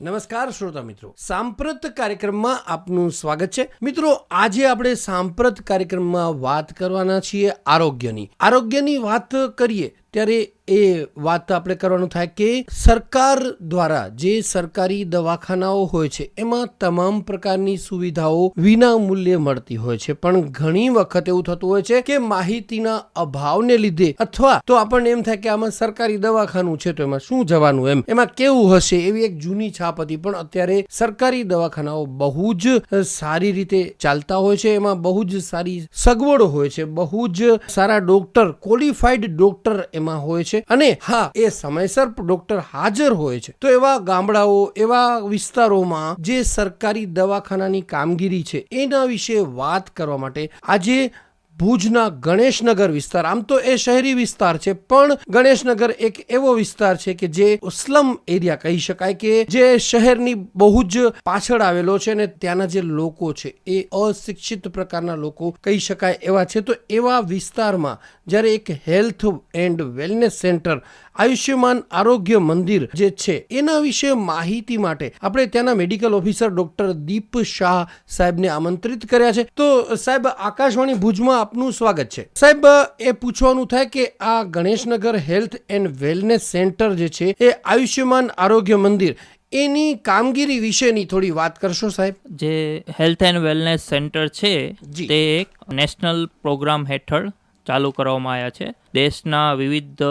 નમસ્કાર શ્રોતા મિત્રો. સાંપ્રત કાર્યક્રમમાં આપનું સ્વાગત છે. મિત્રો, આજે આપણે સાંપ્રત કાર્યક્રમમાં વાત કરવાના છીએ આરોગ્યની. આરોગ્યની વાત કરીએ ત્યારે એ વાત આપણે કરવાનું થાય કે સરકાર દ્વારા જે સરકારી દવાખાનાઓ હોય છે, એમાં તમામ પ્રકારની સુવિધાઓ વિના મૂલ્યે મળતી હોય છે. પણ ઘણી વખત એવું થતું હોય છે કે માહિતીના અભાવને લીધે અથવા તો આપણને એમ થાય કે આમાં સરકારી દવાખાનું છે તો એમાં શું જવાનું એમ. એમાં કેવું હશે એવી એક જૂની છાપ હતી, પણ અત્યારે સરકારી દવાખાનાઓ બહુ જ સારી રીતે ચાલતા હોય છે. એમાં બહુ જ સારી સગવડો હોય છે. બહુ જ સારા ડોક્ટર ક્વોલિફાઈડ ડોક્ટર એમાં હોય છે અને હા, એ સમયસર ડોક્ટર હાજર હોય છે. તો એવા ગામડાઓ, એવા વિસ્તારોમાં જે સરકારી દવાખાનાની કામગીરી છે, એના વિશે વાત કરવા માટે આજે ભુજના ગણેશનગર વિસ્તાર, આમ તો એ શહેરી વિસ્તાર છે, પણ ગણેશનગર એક એવો વિસ્તાર છે કે જે સ્લમ એરિયા કહી શકાય કે જે શહેરની બહુ જ પાછળ આવેલો છે અને ત્યાંના જે લોકો છે, એ અશિક્ષિત પ્રકારના લોકો કહી શકાય એવા છે. તો એવા વિસ્તારમાં જ્યારે એક health and wellness centre Ayushman Arogya Mandir જે છે એના વિશે માહિતી માટે આપણે ત્યાંના medical officer doctor Deep Shah સાહેબને આમંત્રિત કર્યા છે. તો સાહેબ આકાશવાણી ભુજમાં આપનું સ્વાગત છે. સાહેબ એ પૂછવાનું થાય કે આ Ganeshnagar health and wellness centre જે છે એ આયુષ્યમાન આરોગ્ય મંદિર એની કામગીરી વિશેની થોડી વાત કરશો સાહેબ? જે હેલ્થ એન્ડ વેલનેસ સેન્ટર છે. તે એક નેશનલ પ્રોગ્રામ હેઠળ ચાલુ કરવામાં આવ્યા છે. દેશના વિવિધ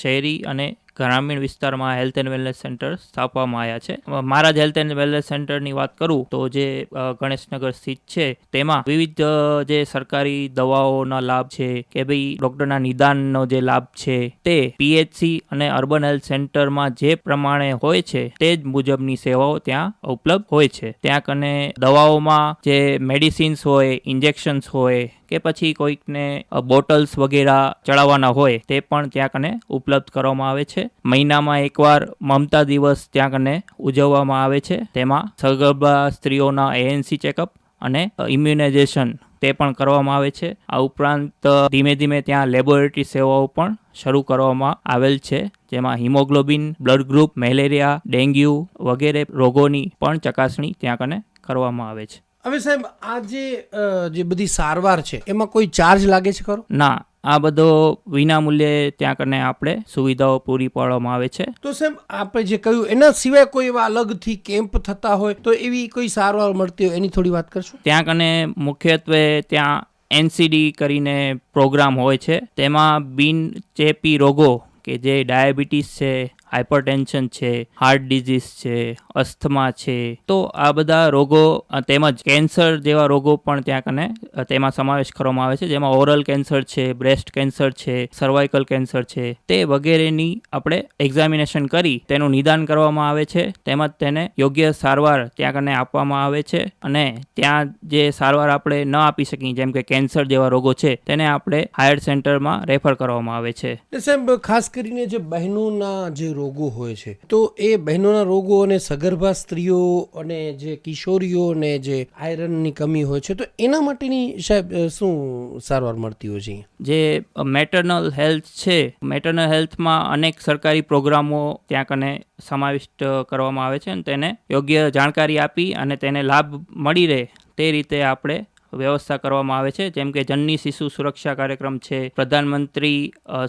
શહેરી અને ગ્રામીણ વિસ્તારમાં હેલ્થ એન્ડ વેલનેસ સેન્ટર સ્થાપવામાં આવ્યા છે. મારા જ હેલ્થ એન્ડ વેલનેસ સેન્ટરની વાત કરું તો જે ગણેશનગર સ્થિત છે, તેમાં વિવિધ જે સરકારી દવાઓના લાભ છે કે ભાઈ ડૉક્ટરના નિદાનનો જે લાભ છે તે પીએચસી અને અર્બન હેલ્થ સેન્ટરમાં જે પ્રમાણે હોય છે તે જ મુજબની સેવાઓ ત્યાં ઉપલબ્ધ હોય છે. ત્યાં કને દવાઓમાં જે મેડિસિન્સ હોય, ઇન્જેક્શન્સ હોય કે પછી કોઈકને બોટલ્સ વગેરે ચડાવવાના હોય તે પણ ત્યાં કને ઉપલબ્ધ કરવામાં આવે છે. મહિનામાં એકવાર મમતા દિવસ ત્યાં કને ઉજવવામાં આવે છે. તેમાં સગર્ભા સ્ત્રીઓના એએનસી ચેકઅપ અને ઇમ્યુનાઇઝેશન તે પણ કરવામાં આવે છે. આ ઉપરાંત ધીમે ધીમે ત્યાં લેબોરેટરી સેવાઓ પણ શરૂ કરવામાં આવેલ છે. જેમાં haemoglobin, blood group, malaria, dengue વગેરે રોગોની પણ ચકાસણી ત્યાં કને કરવામાં આવે છે. હવે સાહેબ આ જે જે બધી સારવાર છે એમાં કોઈ ચાર્જ લાગે છે ખરો? ના આ બધો વિના મૂલ્યે ત્યાં કને આપણે સુવિધાઓ પૂરી પાડવામાં આવે છે. તો સાહેબ આપણે જે કહ્યું એના સિવાય કોઈ એવા અલગથી કેમ્પ થતા હોય તો એવી કોઈ સારવાર મળતી હોય એની થોડી વાત કરશું? ત્યાં કને મુખ્યત્વે ત્યાં એનસીડી કરીને પ્રોગ્રામ હોય છે. તેમાં બિન ચેપી રોગો કે જે ડાયાબિટીસ છે હાઇપરટેન્શન છે, હાર્ટ ડિઝીઝ છે, અસ્થમા છે. તો આ બધા રોગો તેમજ કેન્સર જેવા રોગો પણ ત્યાં કને તેમાં સમાવેશ કરવામાં આવે છે. જેમાં ઓરલ કેન્સર છે, બ્રેસ્ટ કેન્સર છે, સર્વાઇકલ કેન્સર છે. તે વગેરેની આપણે એક્ઝામિનેશન કરી તેનું નિદાન કરવામાં આવે છે. તેમજ તેને યોગ્ય સારવાર ત્યાં કને આપવામાં આવે છે. અને ત્યાં જે સારવાર આપણે ન આપી શકીએ, જેમ કે કેન્સર જેવા રોગો છે, તેને આપણે હાયર સેન્ટરમાં રેફર કરવામાં આવે છે. ખાસ કરીને જે બહેનોના જે રોગો હોય છે. તો એ બહેનોના રોગો અને સગર્ભા સ્ત્રીઓ અને જે કિશોરીઓ અને જે આયરનની કમી હોય છે, તો એના માટેની સાહેબ શું સારવાર મળતી હોય છે જે મેટર્નલ હેલ્થ છે મેટર્નલ હેલ્થમાં અનેક સરકારી પ્રોગ્રામો ત્યાં કને સમાવિષ્ટ કરવામાં આવે છે અને તેને યોગ્ય જાણકારી આપી અને તેને લાભ મળી રહે તે રીતે આપણે વ્યવસ્થા કરવામાં આવે છે. જેમ કે જનની શિશુ સુરક્ષા કાર્યક્રમ છે, પ્રધાનમંત્રી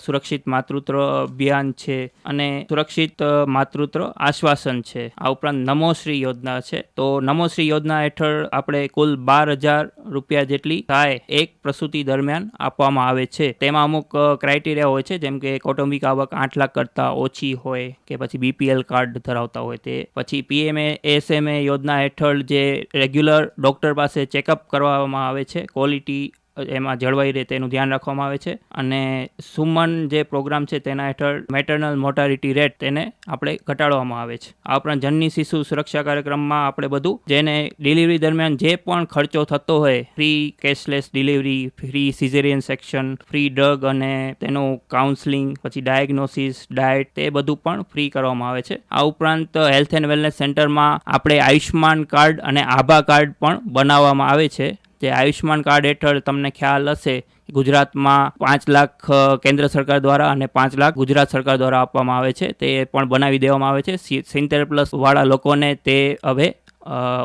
સુરક્ષિત માતૃત્વ અભિયાન છે અને સુરક્ષિત માતૃત્વ આશ્વાસન છે. આ ઉપરાંત નમોશ્રી યોજના છે. તો નમોશ્રી યોજના હેઠળ આપણે કુલ બાર હજાર રૂપિયા જેટલી સહાય એક પ્રસૂતિ દરમિયાન આપવામાં આવે છે. તેમાં અમુક ક્રાઇટેરિયા હોય છે. જેમ કે કૌટુંબિક આવક આઠ લાખ કરતાં ઓછી હોય કે પછી બીપીએલ કાર્ડ ધરાવતા હોય તે. પછી પીએમએ એસએમએ યોજના હેઠળ જે રેગ્યુલર ડૉક્ટર પાસે ચેકઅપ કરવામાં આવે છે. ક્વોલિટી એમાં જળવાઈ રહે તેનું ધ્યાન રાખવામાં આવે છે. અને સુમન જે પ્રોગ્રામ છે તેના હેઠળ મેટર્નલ મોર્ટાલિટી રેટ તેને આપણે ઘટાડવામાં આવે છે. આ ઉપરાંત જનની શિશુ સુરક્ષા કાર્યક્રમમાં આપણે બધું જેને ડિલિવરી દરમિયાન જે પણ ખર્ચો થતો હોય free cashless delivery free caesarean section free drug અને તેનું કાઉન્સલિંગ પછી ડાયગ્નોસિસ ડાયટ તે બધું પણ ફ્રી કરવામાં આવે છે. આ ઉપરાંત હેલ્થ એન્ડ વેલનેસ સેન્ટરમાં આપણે આયુષ્યમાન કાર્ડ અને આભા કાર્ડ પણ બનાવવામાં આવે છે. જે આયુષ્યમાન કાર્ડ હેઠળ તમને ખ્યાલ હશે ગુજરાતમાં પાંચ લાખ કેન્દ્ર સરકાર દ્વારા અને પાંચ લાખ ગુજરાત સરકાર દ્વારા આપવામાં આવે છે. તે પણ બનાવી દેવામાં આવે છે. સિત્તેર પ્લસ વાળા લોકોને તે હવે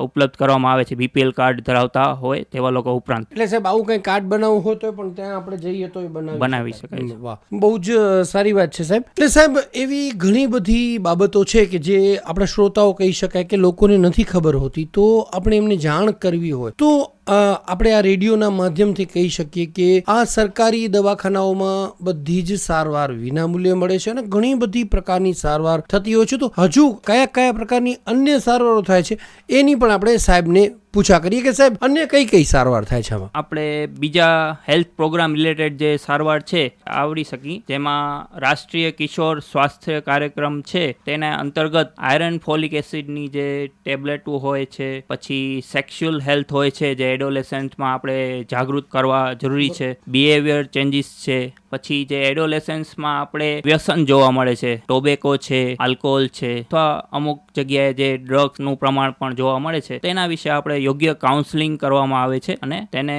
ઉપલબ્ધ કરવામાં આવે છે. બીપીએલ કાર્ડ ધરાવતા હોય તેવા લોકો ઉપરાંત. એટલે સાહેબ આવું કંઈ કાર્ડ બનાવવું હોય તો પણ ત્યાં આપણે જઈએ તો એ બનાવી બનાવી શકાય છે. વાહ. બહુ જ સારી વાત છે સાહેબ. એટલે સાહેબ એવી ઘણી બધી બાબતો છે કે જે આપણા શ્રોતાઓ કહી શકાય કે લોકોને નથી ખબર હોતી તો આપણે એમને જાણ કરવી હોય. તો આપણે આ રેડિયોના માધ્યમથી કહી શકીએ કે આ સરકારી દવાખાનાઓમાં બધી જ સારવાર વિનામૂલ્યે મળે છે અને ઘણી બધી પ્રકારની સારવાર થતી હોય છે. તો હજુ કયા કયા પ્રકારની અન્ય સારવારો થાય છે, એની પણ આપણે સાહેબને પૂછા કરીએ કે સાહેબ, અન્ય કઈ કઈ સારવાર થાય છે આમાં? આપણે બીજા હેલ્થ પ્રોગ્રામ રિલેટેડ જે સારવાર છે, આવડી શકી. જેમાં રાષ્ટ્રીય કિશોર સ્વાસ્થ્ય કાર્યક્રમ છે, તેના અંતર્ગત આયરન ફોલિક એસિડની જે ટેબ્લેટો હોય છે, પછી સેક્સ્યુઅલ હેલ્થ હોય છે, જે એડોલેસન્ટમાં આપણે જાગૃત કરવા જરૂરી છે, બિહેવિયર ચેન્જીસ છે પછી જે એડોલેસન્સમાં આપણે વ્યસન જોવા મળે છે, ટોબેકો છે, આલ્કોહોલ છે, અથવા અમુક જગ્યાએ જે ડ્રગ્સનું પ્રમાણ પણ જોવા મળે છે, તેના વિશે આપણે યોગ્ય કાઉન્સલિંગ કરવામાં આવે છે અને તેને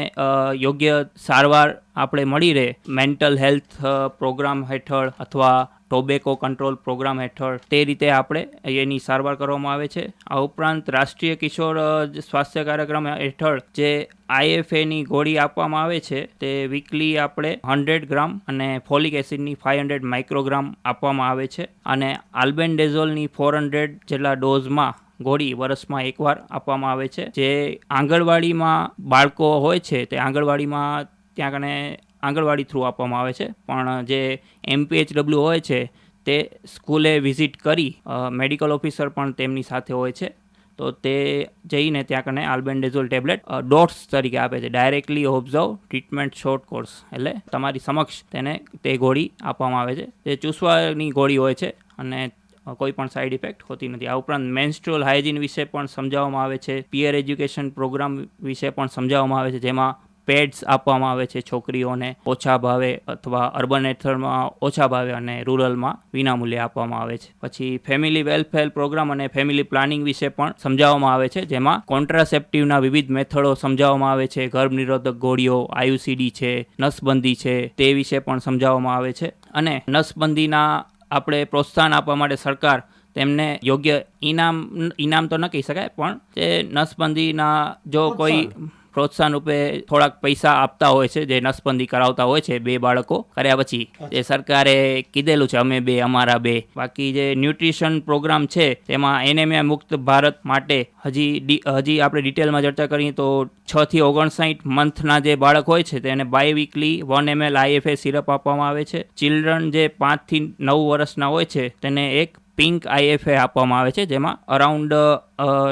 યોગ્ય સારવાર આપણે મળી રહે. મેન્ટલ હેલ્થ પ્રોગ્રામ હેઠળ અથવા ટોબેકો કંટ્રોલ પ્રોગ્રામ હેઠળ તે રીતે આપણે એની સારવાર કરવામાં આવે છે. આ ઉપરાંત રાષ્ટ્રીય કિશોર સ્વાસ્થ્ય કાર્યક્રમ હેઠળ જે આઈએફએની ગોળી આપવામાં આવે છે તે વીકલી આપણે હંડ્રેડ ગ્રામ અને ફોલિક એસિડની ફાઇવ હંડ્રેડ માઇક્રોગ્રામ આપવામાં આવે છે અને આલ્બેન્ડેઝોલની ફોર હંડ્રેડ જેટલા ડોઝમાં ગોળી વર્ષમાં એકવાર આપવામાં આવે છે. જે આંગણવાડીમાં બાળકો હોય છે તે આંગણવાડીમાં ત્યાં કને આંગણવાડી થ્રુ આપવામાં આવે છે. પણ જે એમપીએચડબલ્યુ હોય છે, તે સ્કૂલે વિઝિટ કરી મેડિકલ ઓફિસર પણ તેમની સાથે હોય છે. તો તે જઈને ત્યાં કને આલ્બેન્ડેઝોલ ટેબ્લેટ ડોટ્સ તરીકે આપે છે. Directly observe treatment short course એટલે તમારી સમક્ષ તેને તે ગોળી આપવામાં આવે છે. તે ચૂસવાની ગોળી હોય છે અને કોઈ પણ સાઈડ ઇફેક્ટ હોતી નથી. આ ઉપરાંત મેન્સ્ટ્રુઅલ હાઇજીન વિશે પણ સમજાવવામાં આવે છે. પિયર એજ્યુકેશન પ્રોગ્રામ વિશે પણ સમજાવવામાં આવે છે. જેમાં પેડ્સ આપવામાં આવે છે છોકરીઓને ઓછા ભાવે અથવા અર્બન હેઠળમાં ઓછા ભાવે અને રૂરલમાં વિનામૂલ્યે આપવામાં આવે છે. પછી ફેમિલી વેલફેર પ્રોગ્રામ અને ફેમિલી પ્લાનિંગ વિશે પણ સમજાવવામાં આવે છે, જેમાં કોન્ટ્રાસેપ્ટિવના વિવિધ મેથડો સમજાવવામાં આવે છે. ગર્ભ નિરોધક ગોળીઓ આયુસીડી છે, નસબંધી છે, તે વિશે પણ સમજાવવામાં આવે છે. અને નસબંધીના આપણે પ્રોત્સાહન આપવા માટે સરકાર તેમને યોગ્ય ઇનામ ઇનામ તો ન કહી શકાય, પણ તે નસબંધીના જો કોઈ પ્રોત્સાહન રૂપે થોડાક પૈસા આપતા હોય છે જે નસબંધી કરાવતા હોય છે બે બાળકો કર્યા પછી. જે સરકારે કીધેલું છે અમે બે અમારા બે. બાકી જે ન્યુટ્રિશન પ્રોગ્રામ છે તેમાં એનેમિયા મુક્ત ભારત માટે હજી હજી આપણે ડિટેલમાં ચર્ચા કરીએ તો છ થી ઓગણસાઠ મંથના જે બાળક હોય છે તેને bi weekly one ML IFA syrup આપવામાં આવે છે. ચિલ્ડ્રન જે પાંચથી નવ વર્ષના હોય છે તેને એક પિંક આઈએફએ આપવામાં આવે છે, જેમાં અરાઉન્ડ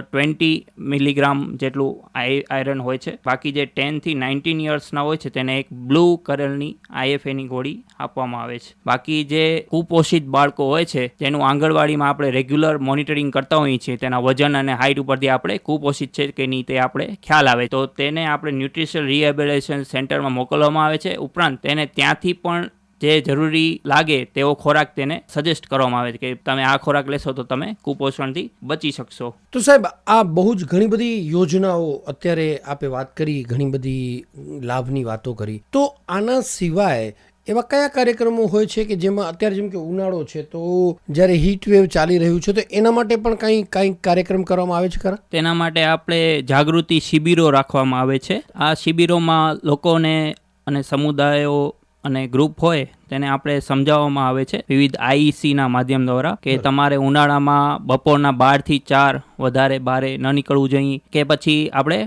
ટ્વેન્ટી મિલીગ્રામ જેટલું આઈ, આયરન હોય છે. બાકી જે ટેનથી નાઇન્ટીન યર્સના હોય છે, તેને એક બ્લુ કલરની આઈએફએની ગોળી આપવામાં આવે છે. બાકી જે કુપોષિત બાળકો હોય છે તેનું આંગણવાડીમાં આપણે રેગ્યુલર મોનિટરિંગ કરતા હોઈએ છીએ, તેના વજન અને હાઇટ ઉપરથી આપણે કુપોષિત છે કે નહીં તે આપણે ખ્યાલ આવે. તો તેને આપણે ન્યુટ્રિશન રિહેબિલેશન સેન્ટરમાં મોકલવામાં આવે છે. ઉપરાંત તેને ત્યાંથી પણ જે જરૂરી લાગે તેવો ખોરાક તેને સજેસ્ટ કરવામાં આવે છે કે તમે આ ખોરાક લેશો તો તમે કુપોષણથી બચી શકશો. તો સાહેબ આ બહુ જ ઘણી બધી યોજનાઓ અત્યારે આપે વાત કરી ઘણી બધી લાભની વાતો કરી. તો આના સિવાય એવા કયા કાર્યક્રમો હોય છે કે જેમાં અત્યારે જેમ કે ઉનાળો છે તો જ્યારે હીટ વેવ ચાલી રહ્યું છે તો એના માટે પણ કંઈ કંઈક કાર્યક્રમ કરવામાં આવે છે ખરા? તેના માટે આપણે જાગૃતિ શિબિરો રાખવામાં આવે છે. આ શિબિરોમાં લોકોને અને સમુદાયો અને ગ્રુપ હોય તેને આપણે સમજાવવામાં આવે છે વિવિધ આઈસીના માધ્યમ દ્વારા કે તમારે ઉનાળામાં બપોરના બારથી ચાર વધારે બારે ન નીકળવું જોઈએ કે પછી આપણે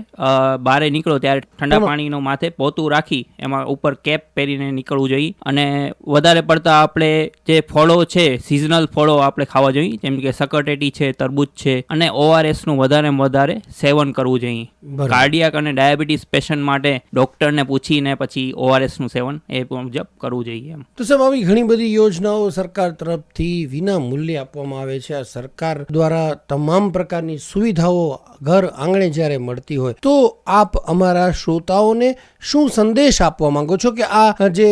બારે નીકળો ત્યારે ઠંડા પાણીનો માથે પોતું રાખી એમાં ઉપર કેપ પહેરીને નીકળવું જોઈએ અને વધારે પડતા આપણે જે ફળો છે સિઝનલ ફળો આપણે ખાવા જોઈએ જેમ કે સકરટેટી છે તરબૂચ છે અને ઓઆરએસનું વધારે વધારે સેવન કરવું જોઈએ. કાર્ડિયાક અને ડાયાબિટીસ પેશન્ટ માટે ડૉક્ટરને પૂછીને પછી ઓઆરએસનું સેવન એ મુજબ કરવું જોઈએ એમ. તો સાહેબ, આવી ઘણી બધી યોજનાઓ સરકાર તરફથી વિના મૂલ્યે આપવામાં આવે છે. આ સરકાર દ્વારા તમામ પ્રકારની સુવિધાઓ ઘર આંગણે જ્યારે મળતી હોય, તો આપ અમારા શ્રોતાઓને શું સંદેશ આપવા માંગો છો કે આ જે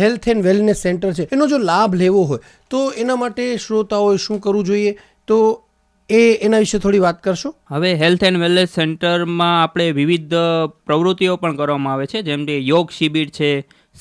હેલ્થ એન્ડ વેલનેસ સેન્ટર છે, એનો જો લાભ લેવો હોય, તો એના માટે શ્રોતાઓએ શું કરવું જોઈએ? તો એ એના વિશે થોડી વાત કરશો? હવે હેલ્થ એન્ડ વેલનેસ સેન્ટરમાં આપણે વિવિધ પ્રવૃત્તિઓ પણ કરવામાં આવે છે, જેમ કે યોગ શિબિર છે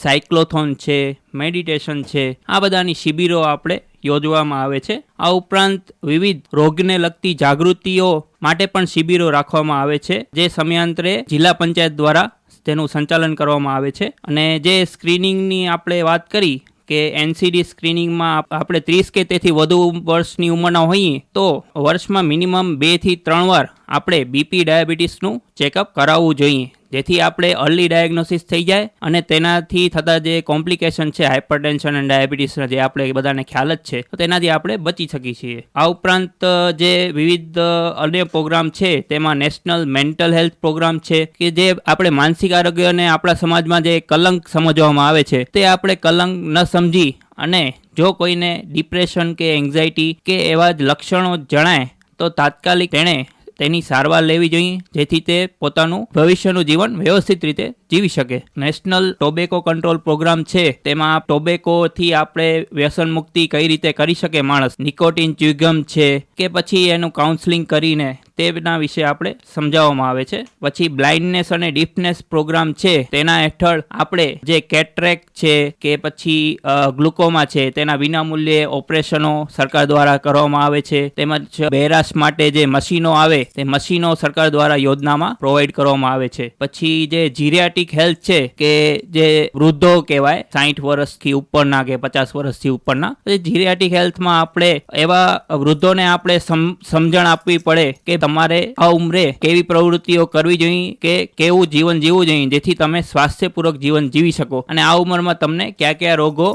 સાયક્લોથોન છે, મેડિટેશન છે, આ બધાની શિબિરો આપણે યોજવામાં આવે છે. આ ઉપરાંત વિવિધ રોગને લગતી જાગૃતિઓ માટે પણ શિબિરો રાખવામાં આવે છે, જે સમયાંતરે જિલ્લા પંચાયત દ્વારા તેનું સંચાલન કરવામાં આવે છે. અને જે સ્ક્રીનિંગની આપણે વાત કરી કે એનસીડી સ્ક્રીનિંગમાં આપણે ત્રીસ કે તેથી વધુ વર્ષની ઉંમરના હોઈએ, તો વર્ષમાં મિનિમમ બેથી ત્રણ વાર આપણે બીપી ડાયાબિટીસનું ચેકઅપ કરાવવું જોઈએ. જેથી આપણે અર્લી ડાયગ્નોસિસ થઈ જાય અને તેનાથી થતા જે કોમ્પ્લિકેશન છે હાઇપરટેન્શન અને ડાયાબિટીસના જે આપણે બધાને ખ્યાલ જ છે, તો તેનાથી આપણે બચી શકીએ છીએ. આ ઉપરાંત જે વિવિધ અન્ય પ્રોગ્રામ છે, તેમાં નેશનલ મેન્ટલ હેલ્થ પ્રોગ્રામ છે, કે જે આપણે માનસિક આરોગ્યને આપણા સમાજમાં જે કલંક સમજવામાં આવે છે, તે આપણે કલંક ન સમજી અને જો કોઈને ડિપ્રેશન કે એન્ઝાયટી કે એવા જ લક્ષણો જણાય, તો તાત્કાલિક તેણે તેની સારવાર લેવી જોઈએ, જેથી તે પોતાનું ભવિષ્યનું જીવન વ્યવસ્થિત રીતે જીવી શકે. નેશનલ ટોબેકો કંટ્રોલ પ્રોગ્રામ છે. તેમાં ટોબેકોથી આપણે વ્યસન મુક્તિ કઈ રીતે કરી શકે માણસ? નિકોટિન ચ્યુગમ છે કે પછી એનું કાઉન્સેલિંગ કરીને તેના વિશે આપણે સમજાવવામાં આવે છે. પછી બ્લાઇન્ડનેસ અને ડીફનેસ પ્રોગ્રામ છે, તેના હેઠળ આપણે જે કેટ્રેક છે કે પછી ગ્લુકોમા છે, તેના વિનામૂલ્યે ઓપરેશનો સરકાર દ્વારા કરવામાં આવે છે. તેમજ બહેરાશ માટે જે મશીનો આવે, તે મશીનો સરકાર દ્વારા યોજનામાં પ્રોવાઈડ કરવામાં આવે છે. પછી જે જીરિયાટિક હેલ્થ છે, કે જે વૃદ્ધો કહેવાય સાઠ વર્ષથી ઉપરના કે પચાસ વર્ષથી ઉપરના જીરિયાટિક હેલ્થમાં આપણે એવા વૃદ્ધોને આપણે સમ- સમજણ આપવી પડે કે તમારે આ ઉંમરે કેવી પ્રવૃત્તિઓ કરવી જોઈએ કે કેવું જીવન જીવવું જોઈએ જેથી તમે સ્વાસ્થ્યપૂર્વક જીવન જીવી શકો અને આ ઉંમરમાં તમને કયા કયા રોગો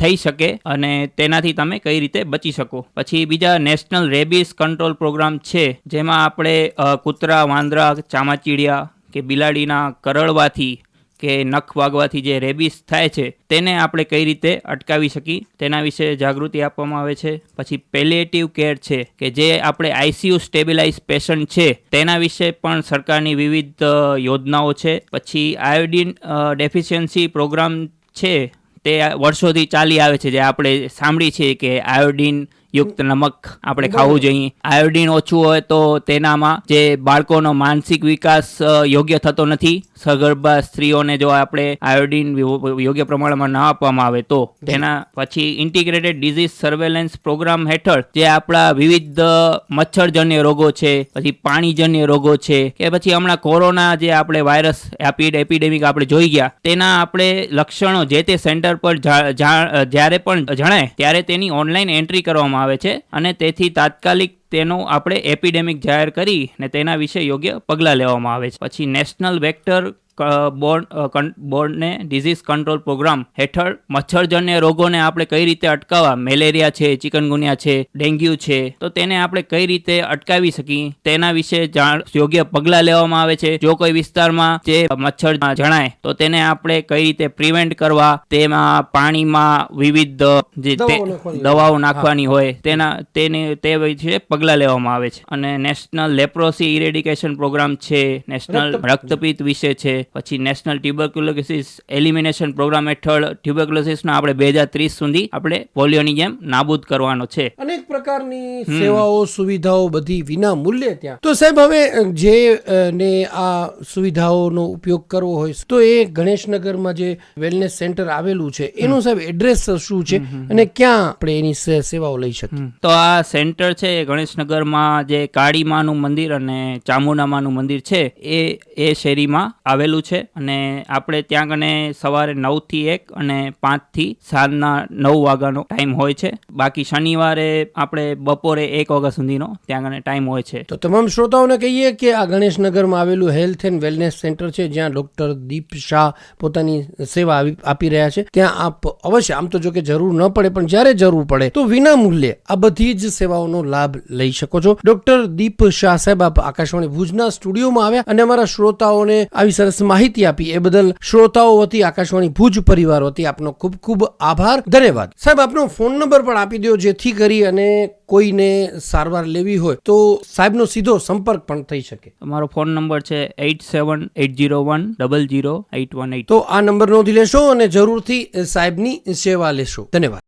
થઈ શકે અને તેનાથી તમે કઈ રીતે બચી શકો. પછી બીજા નેશનલ રેબીસ કંટ્રોલ પ્રોગ્રામ છે, જેમાં આપણે કૂતરા, વાંદરા, ચામાચીડિયા કે બિલાડીના કરડવાથી કે નખ વાગવાથી જે રેબિસ થાય છે, તેને આપણે કઈ રીતે અટકાવી શકીએ? તેના વિશે જાગૃતિ આપવામાં આવે છે. પછી પેલિએટિવ કેર છે, કે જે આપણે આઈસીયુ સ્ટેબિલાઇઝ પેશન્ટ છે, તેના વિશે પણ સરકારની વિવિધ યોજનાઓ છે. પછી આયોડિન ડેફિશિયન્સી પ્રોગ્રામ છે, તે વર્ષોથી ચાલી આવે છે. જે આપણે સાંભળી છે કે આયોડિન યુક્ત નમક આપણે ખાવું જોઈએ. આયોડિન ઓછું હોય તો તેનામાં જે બાળકોનો માનસિક વિકાસ યોગ્ય થતો નથી. સગર્ભા સ્ત્રીઓને જો આપણે આયોડિન યોગ્ય પ્રમાણમાં ન આપવામાં આવે તો તેના પછી ઇન્ટિગ્રેટેડ ડિઝીઝ સર્વેલન્સ પ્રોગ્રામ હેઠળ જે આપણા વિવિધ મચ્છરજન્ય રોગો છે, પછી પાણીજન્ય રોગો છે, કે પછી હમણાં કોરોના જે આપણે વાયરસ એપિડ એપિડેમિક આપણે જોઈ ગયા, તેના આપણે લક્ષણો જે તે સેન્ટર પર જ્યારે પણ જણાય, ત્યારે તેની ઓનલાઈન એન્ટ્રી કરવામાં આવે છે અને તેથી તાત્કાલિક તેનું આપણે એપિડેમિક જાહેર કરી ને તેના વિશે યોગ્ય પગલાં લેવામાં આવે છે. પછી નેશનલ વેક્ટર બોર્ડ બોર્ડને ડિઝીઝ કંટ્રોલ પ્રોગ્રામ હેઠળ મચ્છરજન્ય રોગોને આપણે કઈ રીતે અટકાવવા? મેલેરિયા છે ચિકનગુનિયા છે ડેન્ગ્યુ છે તો તેને આપણે કઈ રીતે અટકાવી શકીએ? તેના વિશે યોગ્ય પગલાં લેવામાં આવે છે. જો કોઈ વિસ્તારમાં જે મચ્છર જણાય તો તેને આપણે કઈ રીતે પ્રિવેન્ટ કરવા? તેમાં પાણીમાં વિવિધ જે દવાઓ નાખવાની હોય. દવાઓ નાખવાની હોય. તેના તેને તે વિશે પગલાં લેવામાં આવે છે. અને નેશનલ લેપ્રોસી ઇરેડિકેશન પ્રોગ્રામ છે. નેશનલ રક્તપિત્ત વિશે છે. પછી નેશનલ ટ્યુબરક્યુલોસિસ એલિમિનેશન પ્રોગ્રામ હેઠળ ટ્યુબરક્યુલોસિસનો આપણે બે હજાર ત્રીસ સુધી આપણે પોલિયોની જેમ નાબૂદ કરવાનો છે. અનેક પ્રકારની સેવાઓ સુવિધાઓ બધી વિના મૂલ્યે ત્યાં. તો સાહેબ હવે જે ને આ સુવિધાઓનો ઉપયોગ કરવો હોય તો એ ગણેશનગરમાં જે વેલનેસ સેન્ટર આવેલું છે એનું સાહેબ એડ્રેસ શું છે અને ક્યાં આપણે એની સેવાઓ લઈ શકીએ? તો આ સેન્ટર છે એ ગણેશનગરમાં જે કાળી માનું મંદિર અને ચામુંડા માનું મંદિર છે એ એ શેરીમાં આવેલું છે અને આપણે ત્યાં કને સવારે નવથી એક અને પાંચથી સાંજના નવ વાગ્યાનો ટાઈમ હોય છે. બાકી શનિવારે આપણે બપોરે એક વાગ્યા સુધીનો ત્યાં કને ટાઈમ હોય છે. તો તમામ શ્રોતાઓને કહીએ કે આ ગણેશનગરમાં આવેલું હેલ્થ એન્ડ વેલનેસ સેન્ટર છે, જ્યાં ડોક્ટર દીપ શાહ પોતાની સેવા આપી રહ્યા છે. ત્યાં આપ અવશ્ય, આમ તો જો કે જરૂર ન પડે, પણ જ્યારે જરૂર પડે, તો વિના મૂલ્યે આ બધી જ સેવાઓનો લાભ લઈ શકો છો. ડોક્ટર દીપ શાહ સાહેબ આપ આકાશવાણી ભુજના સ્ટુડિયોમાં આવ્યા અને અમારા શ્રોતાઓને આવી સરસ માહિતી આપી. એ બદલ શ્રોતાઓ વતી આકાશવાણી ભુજ પરિવાર વતી આપનો ખૂબ ખૂબ આભાર. ધન્યવાદ. સાહેબ આપનો ફોન નંબર પણ આપી દો જેથી કરી અને કોઈને સારવાર લેવી હોય તો સાહેબનો સીધો સંપર્ક પણ થઈ શકે. અમારો ફોન નંબર છે eight seven eight zero one double zero eight one eight તો આ નંબર નોંધી લેશો અને જરૂરથી સાહેબની સેવા લેશો. ધન્યવાદ.